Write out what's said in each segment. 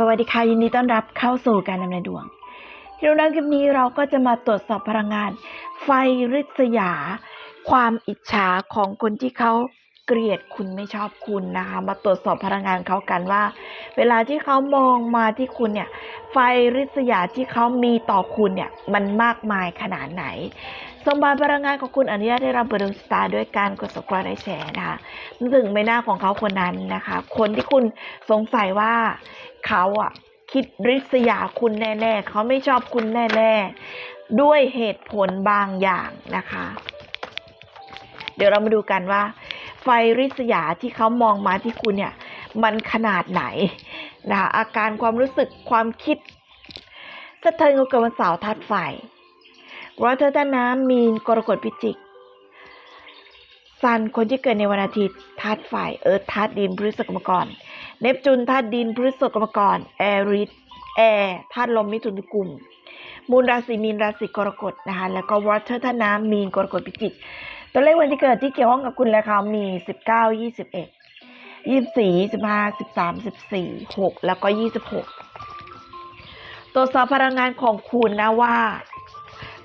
สวัสดีค่ะยินดีต้อนรับเข้าสู่การดำเนินดวงที่เราในคลิปนี้เราก็จะมาตรวจสอบพลังงาน ไฟริษยา ความอิจฉาของคนที่เขาเกลียดคุณไม่ชอบคุณนะคะ มาตรวจสอบพลังงานเขากันว่า เวลาที่เขามองมาที่คุณเนี่ย ไฟริษยาที่เขามีต่อคุณเนี่ยมันมากมายขนาดไหน สมบัติพลังงานของคุณอนุญาตให้เราเปิดดวงชะตาด้วยการกด subscribe แชร์นะคะถึงใบหน้าของเขาคนนั้นนะคะ คนที่คุณสงสัยว่าเขาอะคิดริษยาคุณแน่ ๆ เขาไม่ชอบคุณแน่ ๆ ด้วยเหตุผลบางอย่างนะคะ เดี๋ยวเรามาดูกันว่า ไฟริษยาที่เขามองมาที่คุณเนี่ย มันขนาดไหนนะคะอาการความรู้สึกความคิดสะเทือนกับวันเสาร์ทัดไฟ วัฒนน้ำมีนกรกฎพิจิกซันคนที่เกิดในวันอาทิตย์ธาตุไฟเอิร์ธธาตุดินพฤษภกรรมกรเนปจูนธาตุดินพฤษภกรรมกรแอริสแอร์ธาตุลมมิถุนกุมมูลราศีมีนราศีกรกฎนะคะแล้วก็วอเตอร์ธาตุน้ำมีนกรกฎพิจิกตัวเลขวันที่เกิดที่เกี่ยวข้องกับคุณและเขามี 19 21 24 25 13 14 6 แล้วก็ 26ตัวจสอบพลังงานของคุณนะว่า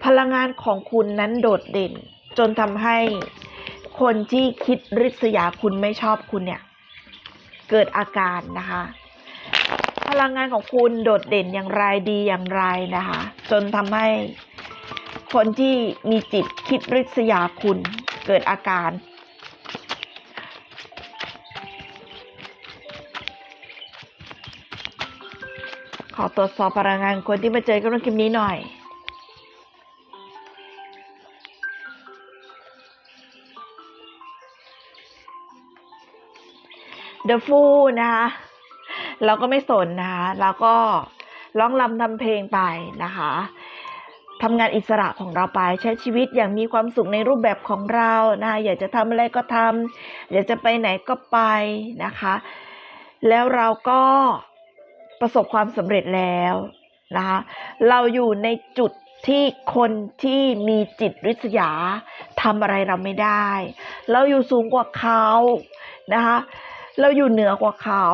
พลังงานของคุณนั้นโดดเด่น จนทำให้คนที่คิดริษยาคุณไม่ชอบคุณเนี่ย เกิดอาการนะคะ พลังงานของคุณโดดเด่นอย่างไรดีอย่างไรนะคะ จนทำให้คนที่มีจิตคิดริษยาคุณเกิดอาการขอตรวจสอบพลังงานคนที่มาเจอกับเรื่องคลิปนี้หน่อย The Fool นะคะ เราก็ไม่สนนะคะเราก็ร้องรำทำเพลงไปนะคะทำงานอิสระของเราไปใช้ชีวิตอย่างมีความสุขในรูปแบบของเรานะคะอยากจะทำอะไรก็ทำอยากจะไปไหนก็ไปนะคะ แล้วเราก็ประสบความสำเร็จแล้วนะคะเราอยู่ในจุดที่คนที่มีจิตริษยาทำอะไรเราไม่ได้ เราอยู่สูงกว่าเขานะคะ เราอยู่เหนือกว่าเขา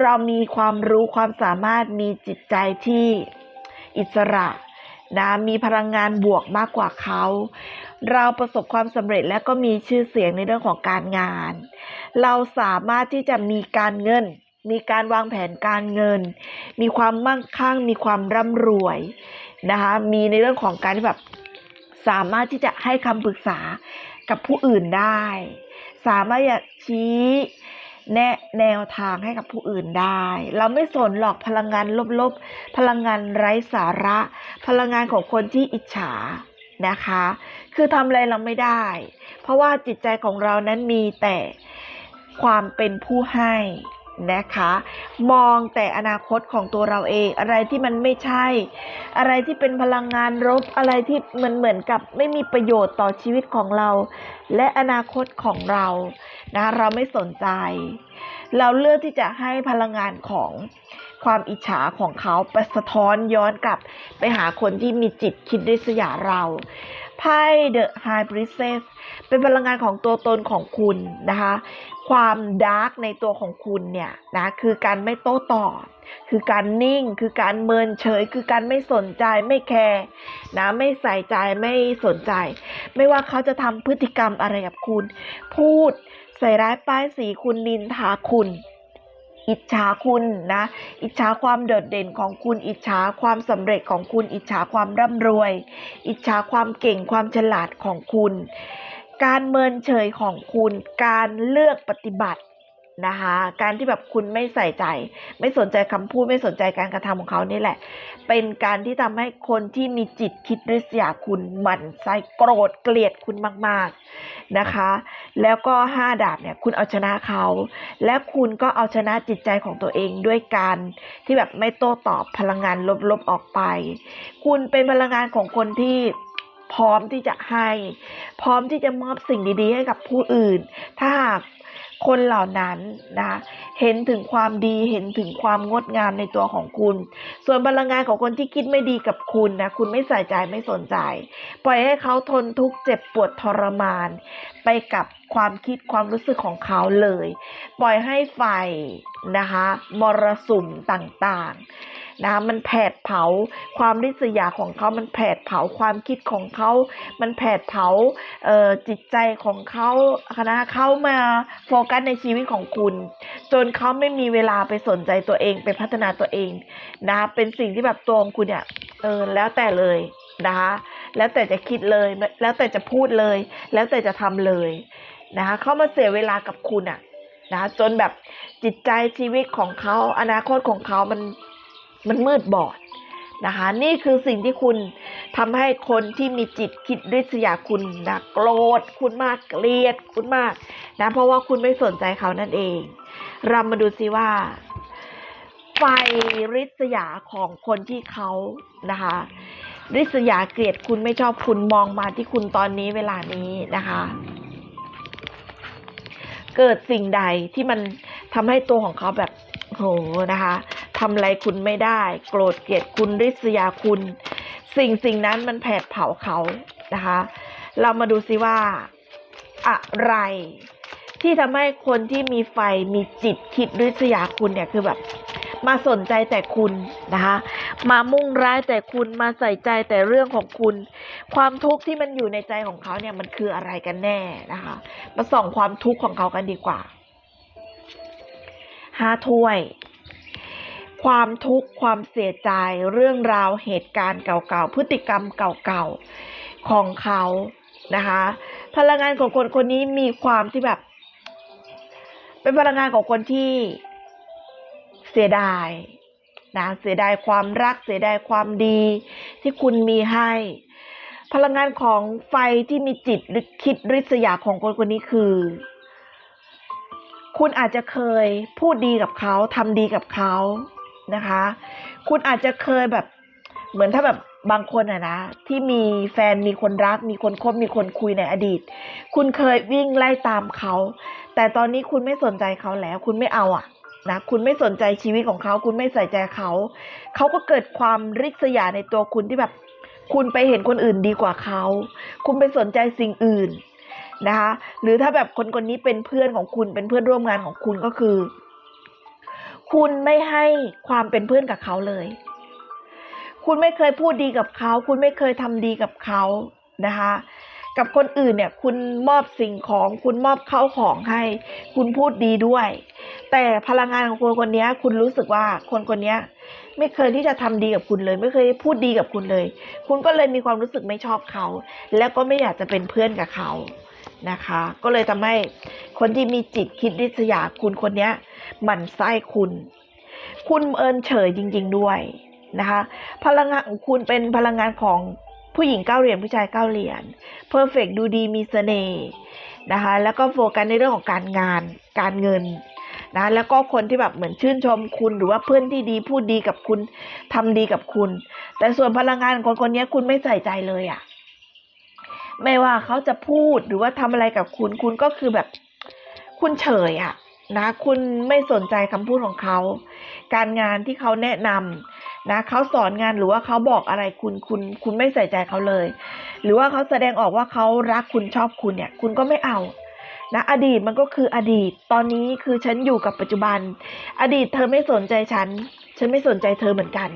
เรามีความรู้ความสามารถมีจิตใจที่อิสระนะมีพลังงานบวกมากกว่าเขา เราประสบความสำเร็จและก็มีชื่อเสียงในเรื่องของการงาน เราสามารถที่จะมีการเงิน มีการวางแผนการเงิน มีความมั่งคั่ง มีความร่ำรวยนะคะมีในเรื่องของการที่แบบสามารถที่จะให้คำปรึกษากับผู้อื่นได้ สามารถจะชี้ แนะแนวทางให้กับผู้อื่นได้ เราไม่สนหรอกพลังงานลบๆ พลังงานไร้สาระ พลังงานของคนที่อิจฉานะคะ คือทำอะไรเราไม่ได้ เพราะว่าจิตใจของเรานั้นมีแต่ความเป็นผู้ให้นะคะ มองแต่อนาคตของตัวเราเอง อะไรที่มันไม่ใช่ อะไรที่เป็นพลังงานลบอะไรที่มือนเหมือนกับไม่มีประโยชน์ต่อชีวิตของเรา และอนาคตของเรา นะเราไม่สนใจ เราเลือกที่จะให้พลังงานของความอิจฉาของเขาไปสะท้อนย้อนกลับไปหาคนที่มีจิตคิดริษยาเราไพ่ The High Priestess เป็นพลังงานของตัวตนของคุณนะคะ ความดาร์กในตัวของคุณเนี่ยนะคือการไม่โต้ตอบ คือการนิ่ง คือการเมินเฉย คือการไม่สนใจไม่แคร์นะไม่ใส่ใจไม่สนใจ ไม่ว่าเขาจะทำพฤติกรรมอะไรกับคุณ พูด ใส่ร้ายป้ายสีคุณนินทาคุณ อิจฉาคุณนะ อิจฉาความโดดเด่นของคุณ อิจฉาความสำเร็จของคุณ อิจฉาความร่ำรวย อิจฉาความเก่งความฉลาดของคุณ การเมินเฉยของคุณ การเลือกปฏิบัติ นะคะ การที่แบบคุณไม่ใส่ใจ ไม่สนใจคำพูดไม่สนใจการกระทำของเขานี่แหละ เป็นการที่ทำให้คนที่มีจิตคิดริษยาคุณหมั่นไส้โกรธเกลียดคุณมาก ๆนะคะ แล้วก็ห้าดาบเนี่ยคุณเอาชนะเขา และคุณก็เอาชนะจิตใจของตัวเองด้วยการที่แบบไม่โต้ตอบพลังงานลบๆออกไป คุณเป็นพลังงานของคนที่พร้อมที่จะให้ พร้อมที่จะมอบสิ่งดีๆ ให้กับผู้อื่น ถ้าหาก คนเหล่านั้นนะเห็นถึงความดีเห็นถึงความงดงามในตัวของคุณ ส่วนพลังงานของคนที่คิดไม่ดีกับคุณนะคุณไม่ใส่ใจไม่สนใจ ปล่อยให้เขาทนทุกข์เจ็บปวดทรมาน ไปกับความคิดความรู้สึกของเขาเลย ปล่อยให้ไฟนะคะมรสุมต่างๆ นะคะมันแผดเผา ความริษยาของเขา มันแผดเผาความคิดของเขา มันแผดเผาเออจิตใจของเขานะเขามาโฟกัสในชีวิตของคุณ จนเขาไม่มีเวลาไปสนใจตัวเองไปพัฒนาตัวเองนะเป็นสิ่งที่แบบตัวของคุณเนี่ยเออแล้วแต่เลยนะคะแล้วแต่จะคิดเลย แล้วแต่จะพูดเลย แล้วแต่จะทำเลยนะคะเขามาเสียเวลากับคุณอะนะคะจนแบบจิตใจชีวิตของเขาอนาคตของเขามัน มันมืดบอดนะคะ นี่คือสิ่งที่คุณทำให้คนที่มีจิตคิดริษยาคุณนะโกรธคุณมากเกลียดคุณมากนะเพราะว่าคุณไม่สนใจเขานั่นเอง เรามาดูซิว่า ไฟริษยาของคนที่เขานะคะริษยาเกลียดคุณไม่ชอบคุณมองมาที่คุณตอนนี้เวลานี้นะคะ เกิดสิ่งใดที่มันทำให้ตัวของเขาแบบโหนะคะ ทำอะไรคุณไม่ได้ โกรธเกลียดคุณริษยาคุณ สิ่งสิ่งนั้นมันแผดเผาเขานะคะ เรามาดูซิว่าอะไร ที่ทำให้คนที่มีไฟมีจิตคิดริษยาคุณเนี่ยคือแบบมาสนใจแต่คุณนะคะ มามุ่งร้ายแต่คุณมาใส่ใจแต่เรื่องของคุณ ความทุกข์ที่มันอยู่ในใจของเขาเนี่ยมันคืออะไรกันแน่นะคะ มาส่องความทุกข์ของเขากันดีกว่าห้าถ้วย ความทุกข์ความเสียใจเรื่องราวเหตุการณ์เก่าๆพฤติกรรมเก่าๆของเขานะคะ พลังงานของคนคนนี้มีความที่แบบ เป็นพลังงานของคนที่เสียดายนะเสียดายความรักเสียดายความดีที่คุณมีให้ พลังงานของไฟที่มีจิตคิดริษยาของคนคนนี้คือ คุณอาจจะเคยพูดดีกับเขาทำดีกับเขา นะคะ คุณอาจจะเคยแบบ เหมือนถ้าแบบบางคนอะนะ ที่มีแฟนมีคนรัก มีคนคบมีคนคุยในอดีต คุณเคยวิ่งไล่ตามเขา แต่ตอนนี้คุณไม่สนใจเขาแล้ว คุณไม่เอาอะนะคุณไม่สนใจชีวิตของเขา คุณไม่ใส่ใจเขา เขาก็เกิดความริษยาในตัวคุณที่แบบ คุณไปเห็นคนอื่นดีกว่าเขา คุณไปสนใจสิ่งอื่นนะคะ หรือถ้าแบบคนคนนี้เป็นเพื่อนของคุณเป็นเพื่อนร่วมงานของคุณก็คือ คุณไม่ให้ความเป็นเพื่อนกับเขาเลย คุณไม่เคยพูดดีกับเขา คุณไม่เคยทำดีกับเขานะคะ กับคนอื่นเนี่ย คุณมอบสิ่งของ คุณมอบเข้าของให้ คุณพูดดีด้วย แต่พลังงานของคนคนนี้คุณรู้สึกว่าคนคนนี้ไม่เคยที่จะทำดีกับคุณเลย ไม่เคยพูดดีกับคุณเลย คุณก็เลยมีความรู้สึกไม่ชอบเขา แล้วก็ไม่อยากจะเป็นเพื่อนกับเขา นะคะ ก็เลยทำให้คนที่มีจิตคิดริษยาคุณคนนี้หมั่นไส้คุณ คุณเอิญเฉยจริง ๆด้วยนะคะ พลังงานของคุณเป็นพลังงานของผู้หญิงเก้าเหรียญผู้ชายเก้าเหรียญเพอร์เฟกดูดีมีเสน่ห์นะคะแล้วก็โฟกัสในเรื่องของการงานการเงินนะแล้วก็คนที่แบบเหมือนชื่นชมคุณหรือว่าเพื่อนที่ดีพูดดีกับคุณทำดีกับคุณ แต่ส่วนพลังงานของคนคนนี้คุณไม่ใส่ใจเลยอะ่ะ ไม่ว่าเขาจะพูดหรือว่าทำอะไรกับคุณ คุณก็คือแบบ คุณเฉยอะนะ คุณไม่สนใจคำพูดของเขา การงานที่เขาแนะนำนะเขาสอนงานหรือว่าเขาบอกอะไรคุณคุณคุณไม่ใส่ใจเขาเลย หรือว่าเขาแสดงออกว่าเขารักคุณชอบคุณเนี่ย คุณก็ไม่เอานะอดีตมันก็คืออดีต ตอนนี้คือฉันอยู่กับปัจจุบัน อดีตเธอไม่สนใจฉัน ฉันไม่สนใจเธอเหมือนกัน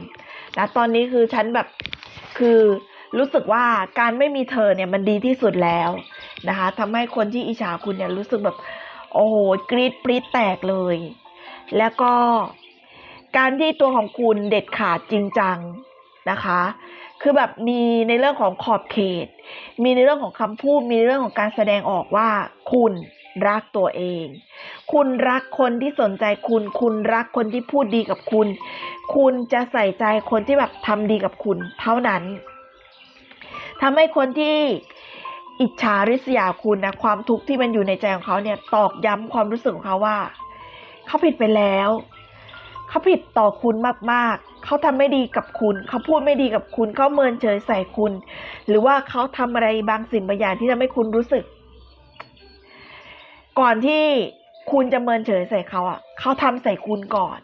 นะตอนนี้คือฉันแบบคือ รู้สึกว่าการไม่มีเธอเนี่ยมันดีที่สุดแล้วนะคะทำให้คนที่อิจฉาคุณเนี่ยรู้สึกแบบโอ้โหกรีดปรีดแตกเลย แล้วก็การที่ตัวของคุณเด็ดขาดจริงจังนะคะ คือแบบมีในเรื่องของขอบเขต มีในเรื่องของคำพูด มีในเรื่องของการแสดงออกว่าคุณรักตัวเอง คุณรักคนที่สนใจคุณ คุณรักคนที่พูดดีกับคุณ คุณจะใส่ใจคนที่แบบทำดีกับคุณ เท่านั้น ทำให้คนที่อิจฉาริษยาคุณนะความทุกข์ที่มันอยู่ในใจของเขาเนี่ยตอกย้ำความรู้สึกของเขาว่า เขาผิดไปแล้วเขาผิดต่อคุณมากๆ เขาทำไม่ดีกับคุณ เขาพูดไม่ดีกับคุณ เขาเมินเฉยใส่คุณ หรือว่าเขาทำอะไรบางสิ่งบางอย่างที่ทำให้คุณรู้สึก ก่อนที่คุณจะเมินเฉยใส่เขาอะ เขาทำใส่คุณก่อน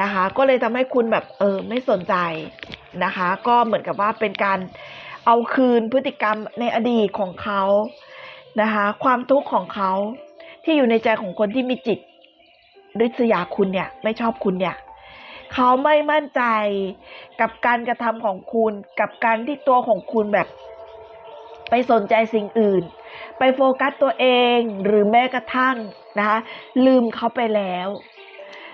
นะคะ ก็เลยทำให้คุณแบบเออไม่สนใจนะคะ ก็เหมือนกับว่าเป็นการ เอาคืนพฤติกรรมในอดีตของเขานะคะ ความทุกข์ของเขาที่อยู่ในใจของคนที่มีจิตริษยาคุณเนี่ยไม่ชอบคุณเนี่ยเขาไม่มั่นใจกับการกระทำของคุณ กับการที่ตัวของคุณแบบ ไปสนใจสิ่งอื่น ไปโฟกัสตัวเองหรือแม้กระทั่งนะคะลืมเขาไปแล้ว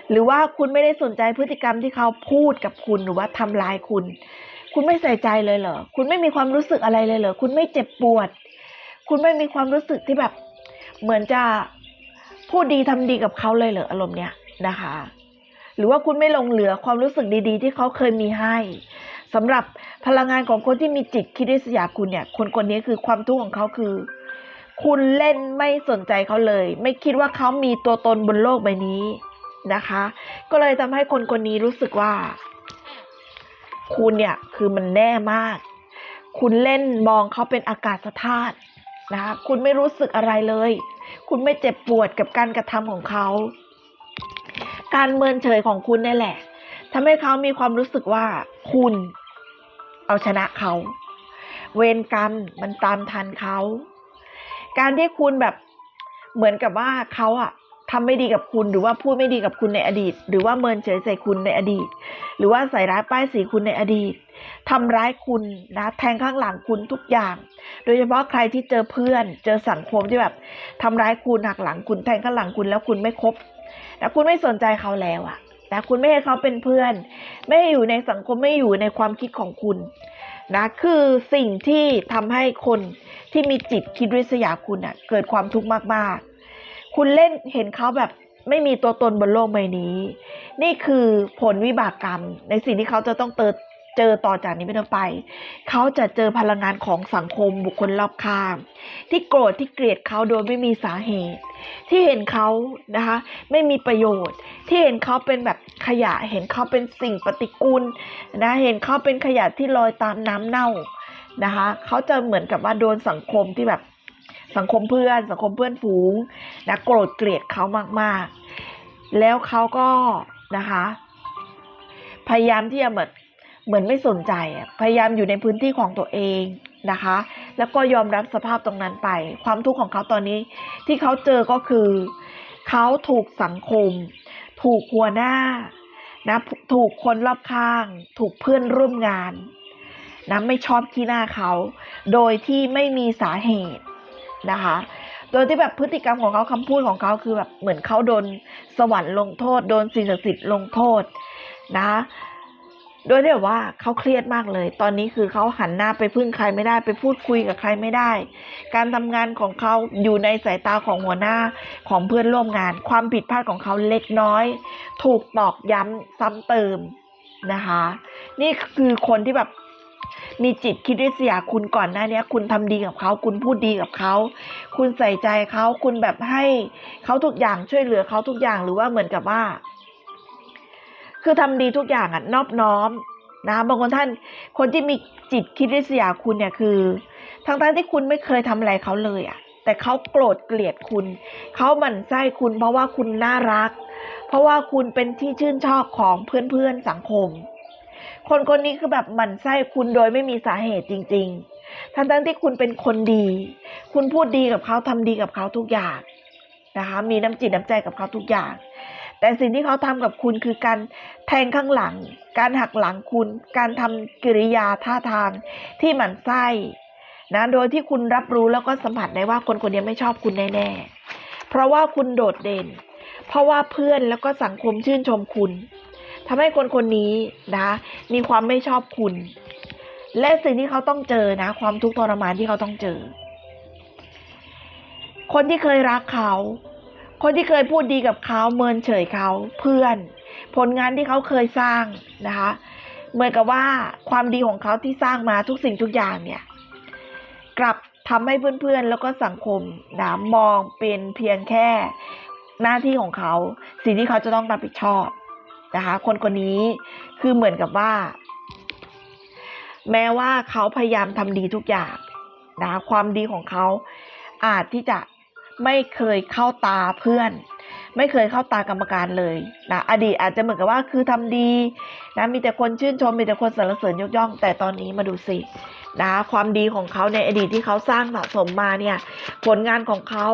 หรือว่าคุณไม่ได้สนใจพฤติกรรมที่เขาพูดกับคุณหรือว่าทำร้ายคุณ คุณไม่ใส่ใจเลยเหรอ คุณไม่มีความรู้สึกอะไรเลยเหรอ คุณไม่เจ็บปวด คุณไม่มีความรู้สึกที่แบบ เหมือนจะพูดดีทำดีกับเขาเลยเหรออารมณ์เนี้ยนะคะ หรือว่าคุณไม่ลงเหลือความรู้สึกดีๆ ที่เขาเคยมีให้สำหรับพลังงานของคนที่มีจิตคิดริษยาคุณเนี่ย คนคนนี้คือความทุกข์ของเขาคือ คุณเล่นไม่สนใจเขาเลย ไม่คิดว่าเขามีตัวตนบนโลกใบนี้นะคะ ก็เลยทำให้คนคนนี้รู้สึกว่า คุณเนี่ยคือมันแน่มาก คุณเล่นมองเขาเป็นอากาศธาตุนะคะคุณไม่รู้สึกอะไรเลย คุณไม่เจ็บปวดกับการกระทำของเขา การเมินเฉยของคุณนี่แหละทำให้เขามีความรู้สึกว่าคุณเอาชนะเขา เวรกรรมมันตามทันเขา การที่คุณแบบเหมือนกับว่าเขาอะ ทำไม่ดีกับคุณหรือว่าพูดไม่ดีกับคุณในอดีต หรือว่าเมินเฉยใส่คุณในอดีต หรือว่าใส่ร้ายป้ายสีคุณในอดีตทำร้ายคุณนะแทงข้างหลังคุณทุกอย่าง โดยเฉพาะใครที่เจอเพื่อน เจอสังคมที่แบบทำร้ายคุณหักหลังคุณแทงข้างหลังคุณแล้วคุณไม่คบแต่คุณไม่สนใจเขาแล้วอะแต่คุณไม่ให้เขาเป็นเพื่อน ไม่อยู่ในสังคมไม่อยู่ในความคิดของคุณนะคือสิ่งที่ทำให้คนที่มีจิตคิดริษยาคุณอะเกิดความทุกข์มากๆ คุณเล่นเห็นเขาแบบไม่มีตัวตนบนโลกใบนี้ นี่คือผลวิบากกรรม ในสิ่งที่เขาจะต้องเติเจอต่อจากนี้เป็นต้นไป เขาจะเจอพลังงานของสังคมบุคคลรอบข้างที่โกรธที่เกลียดเขาโดยไม่มีสาเหตุ ที่เห็นเขานะคะ ไม่มีประโยชน์ ที่เห็นเขาเป็นแบบขยะ เห็นเขาเป็นสิ่งปฏิกูลนะเห็นเขาเป็นขยะที่ลอยตามน้ำเน่านะคะ เขาจะเหมือนกับว่าโดนสังคมที่แบบ สังคมเพื่อน สังคมเพื่อนฝูงนะโกรธเกลียดเขามากๆ แล้วเขาก็นะคะ พยายามที่จะเหมือนเหมือนไม่สนใจอะพยายามอยู่ในพื้นที่ของตัวเองนะคะ แล้วก็ยอมรับสภาพตรงนั้นไป ความทุกข์ของเขาตอนนี้ ที่เขาเจอก็คือเขาถูกสังคม ถูกหัวหน้านะถูกคนรอบข้าง ถูกเพื่อนร่วมงานนะไม่ชอบที่หน้าเขา โดยที่ไม่มีสาเหตุ นะคะโดยที่แบบพฤติกรรมของเขาคำพูดของเขาคือแบบเหมือนเขาโดนสวรรค์ลงโทษ โดนสิ่งศักดิ์สิทธิ์ลงโทษนะโดยที่แบบว่าเขาเครียดมากเลย ตอนนี้คือเขาหันหน้าไปพึ่งใครไม่ได้ ไปพูดคุยกับใครไม่ได้ การทำงานของเขาอยู่ในสายตาของหัวหน้าของเพื่อนร่วมงาน ความผิดพลาดของเขาเล็กน้อย ถูกตอกย้ำซ้ำเติมนะคะ นี่คือคนที่แบบ มีจิตคิดริษยาคุณก่อนหน้านี้คุณทำดีกับเขา คุณพูดดีกับเขา คุณใส่ใจเขาคุณแบบให้เขาทุกอย่างช่วยเหลือเขาทุกอย่างหรือว่าเหมือนกับว่า คือทำดีทุกอย่างอะนอบน้อมนะบางคนท่านคนที่มีจิตคิดริษยาคุณเนี่ยคือทั้งๆทที่คุณไม่เคยทำอะไรเขาเลยอะแต่เขาโกรธเกลียดคุณ เขาหมั่นไส้คุณเพราะว่าคุณน่ารัก เพราะว่าคุณเป็นที่ชื่นชอบของเพื่อนๆสังคม คนคนนี้คือแบบหมั่นไส้คุณโดยไม่มีสาเหตุจริง ๆ ทั้งๆที่คุณเป็นคนดี คุณพูดดีกับเขาทำดีกับเขาทุกอย่างนะคะ มีน้ำจิตน้ำใจกับเขาทุกอย่าง แต่สิ่งที่เขาทำกับคุณคือการแทงข้างหลัง การหักหลังคุณ การทำกิริยาท่าทางที่หมั่นไส้นะ โดยที่คุณรับรู้แล้วก็สัมผัสได้ว่าคนคนนี้ไม่ชอบคุณแน่ๆ เพราะว่าคุณโดดเด่น เพราะว่าเพื่อนแล้วก็สังคมชื่นชมคุณ ทำให้คนคนนี้นะ มีความไม่ชอบคุณ และสิ่งที่เขาต้องเจอนะ ความทุกข์ทรมานที่เขาต้องเจอ คนที่เคยรักเขา คนที่เคยพูดดีกับเขาเมินเฉยเขาเพื่อน ผลงานที่เขาเคยสร้างนะคะ เหมือนกับว่าความดีของเขาที่สร้างมาทุกสิ่งทุกอย่างเนี่ย กลับทำให้เพื่อนๆ แล้วก็สังคมนะมองเป็นเพียงแค่หน้าที่ของเขา สิ่งที่เขาจะต้องรับผิดชอบ นะคะ คนคนนี้คือเหมือนกับว่า แม้ว่าเขาพยายามทำดีทุกอย่างนะความดีของเขาอาจที่จะไม่เคยเข้าตาเพื่อน ไม่เคยเข้าตากรรมการเลยนะอดีตอาจจะเหมือนกับว่าคือทำดีนะมีแต่คนชื่นชมมีแต่คนสรรเสริญยกย่อง แต่ตอนนี้มาดูสินะคะความดีของเขาในอดีตที่เขาสร้างสะสมมาเนี่ยผลงานของเขา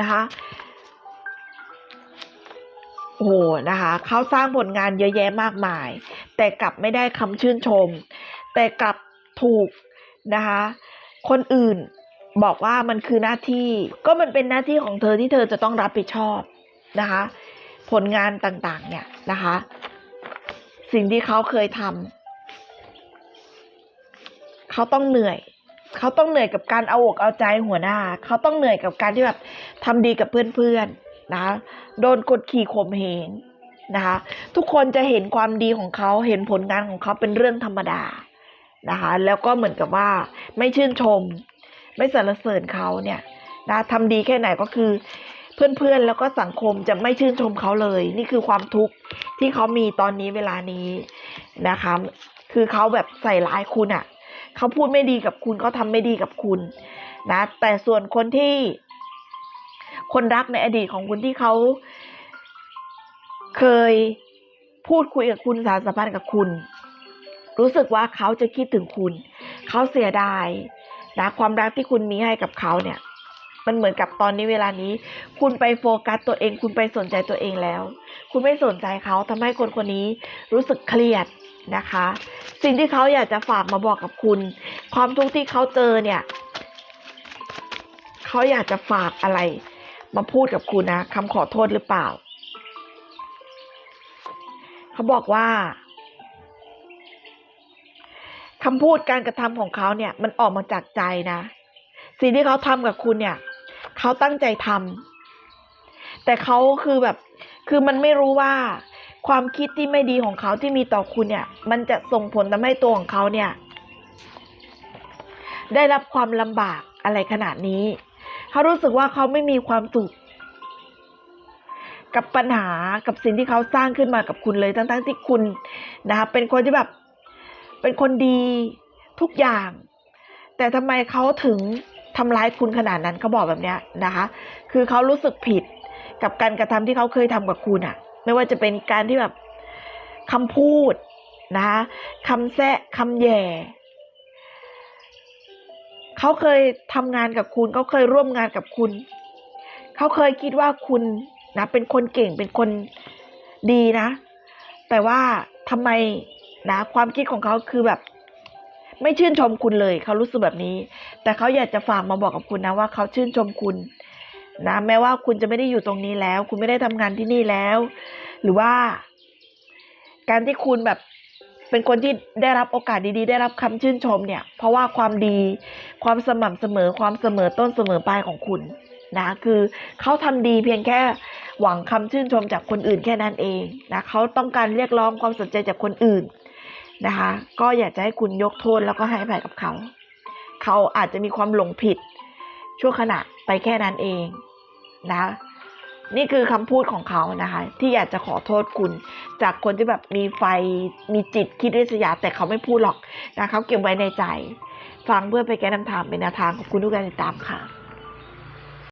นะคะ โอ้โหนะคะเขาสร้างผลงานเยอะแยะมากมาย แต่กลับไม่ได้คำชื่นชม แต่กลับถูกนะคะคนอื่นบอกว่ามันคือหน้าที่ก็มันเป็นหน้าที่ของเธอที่เธอจะต้องรับผิดชอบนะคะ ผลงานต่างๆ เนี่ยนะคะ สิ่งที่เขาเคยทำเขาต้องเหนื่อยเขาต้องเหนื่อยกับการเอาอกเอาใจหัวหน้า เขาต้องเหนื่อยกับการที่แบบทำดีกับเพื่อนๆ นะคะโดนกดขี่ข่มเหงนะคะทุกคนจะเห็นความดีของเขาเห็นผลงานของเขาเป็นเรื่องธรรมดานะคะแล้วก็เหมือนกับว่าไม่ชื่นชม ไม่สรรเสริญเขาเนี่ยนะทำดีแค่ไหนก็คือเพื่อนๆแล้วก็สังคมจะไม่ชื่นชมเขาเลย นี่คือความทุกข์ที่เขามีตอนนี้เวลานี้นะคะคือเขาแบบใส่ร้ายคุณอะ่ะเขาพูดไม่ดีกับคุณเขาทำไม่ดีกับคุณนะแต่ส่วนคนที่ คนรักในอดีตของคุณที่เขาเคยพูดคุยกับคุณสารสัมพันธ์กับคุณ รู้สึกว่าเขาจะคิดถึงคุณ เขาเสียดายนะความรักที่คุณมีให้กับเขาเนี่ย มันเหมือนกับตอนนี้เวลานี้ คุณไปโฟกัสตัวเอง คุณไปสนใจตัวเองแล้ว คุณไม่สนใจเขาทำให้คนคนนี้รู้สึกเครียดนะคะ สิ่งที่เขาอยากจะฝากมาบอกกับคุณ ความทุกข์ที่เขาเจอเนี่ย เขาอยากจะฝากอะไร มาพูดกับคุณนะคำขอโทษหรือเปล่า เขาบอกว่าคำพูดการกระทำของเขาเนี่ย มันออกมาจากใจนะสิ่งที่เขาทำกับคุณเนี่ยเขาตั้งใจทำแต่เขาคือแบบ คือมันไม่รู้ว่า ความคิดที่ไม่ดีของเขาที่มีต่อคุณเนี่ย มันจะส่งผลทำให้ตัวของเขาเนี่ย ได้รับความลำบากอะไรขนาดนี้ เขารู้สึกว่าเขาไม่มีความสุข กับปัญหากับสิ่งที่เขาสร้างขึ้นมากับคุณเลยทั้งๆที่คุณนะคะเป็นคนที่แบบเป็นคนดีทุกอย่าง แต่ทำไมเขาถึงทำร้ายคุณขนาดนั้นเขาบอกแบบเนี้ยนะคะ คือเขารู้สึกผิดกับการกระทำที่เขาเคยทำกับคุณอะไม่ว่าจะเป็นการที่แบบคำพูดนะคะคำแซะคำแย่ เขาเคยทำงานกับคุณเขาเคยร่วมงานกับคุณ เขาเคยคิดว่าคุณนะเป็นคนเก่งเป็นคนดีนะ แต่ว่าทำไมนะความคิดของเขาคือแบบ ไม่ชื่นชมคุณเลย เขารู้สึกแบบนี้ แต่เขาอยากจะฝากมาบอกกับคุณนะว่าเขาชื่นชมคุณนะแม้ว่าคุณจะไม่ได้อยู่ตรงนี้แล้ว คุณไม่ได้ทำงานที่นี่แล้ว หรือว่า การที่คุณแบบ เป็นคนที่ได้รับโอกาสดีๆ ได้รับคำชื่นชมเนี่ย เพราะว่าความดีความสม่ำเสมอความเสมอต้นเสมอปลายของคุณนะคือเขาทำดีเพียงแค่หวังคำชื่นชมจากคนอื่นแค่นั้นเองนะเขาต้องการเรียกร้องความสนใจจากคนอื่นนะคะ ก็อยากจะให้คุณยกโทษแล้วก็ให้อภัยกับเขา เขาอาจจะมีความหลงผิดชั่วขณะไปแค่นั้นเองนะ นี่คือคำพูดของเขานะคะ ที่อยากจะขอโทษคุณ จากคนที่แบบมีไฟมีจิตคิดริษยา แต่เขาไม่พูดหรอกนะเขาเก็บไว้ในใจ ฟังเพื่อไปแก้นำทางเป็นแนวทางของคุณทุกการติดตามค่ะ